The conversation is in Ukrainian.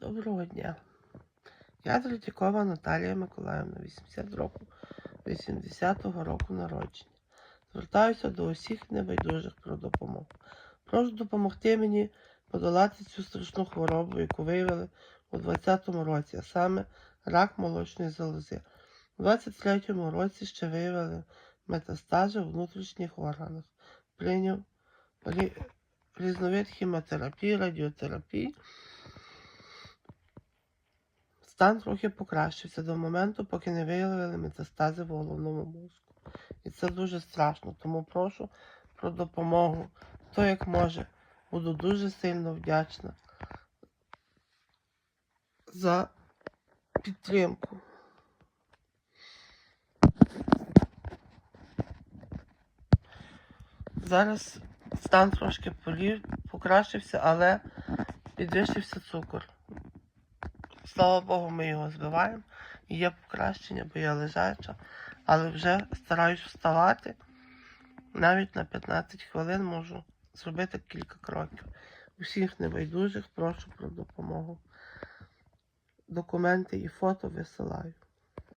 Доброго дня. Я Третьякова Наталія Миколаївна, 80 року, 80-го року народження. Звертаюся до усіх небайдужих про допомогу. Прошу допомогти мені подолати цю страшну хворобу, яку виявили у 20-му році, а саме рак молочної залози. У 23-му році ще виявили метастази у внутрішніх органах. Прийняв різновид хіміотерапії, радіотерапії. Стан трохи покращився до моменту, поки не виявили метастази в головному мозку. І це дуже страшно, тому прошу про допомогу. Хто як може, буду дуже сильно вдячна за підтримку. Зараз стан трошки покращився, але підвищився цукор. Слава Богу, ми його збиваємо. І є покращення, бо я лежача, але вже стараюсь вставати. Навіть на 15 хвилин можу зробити кілька кроків. Усіх небайдужих прошу про допомогу. Документи і фото висилаю.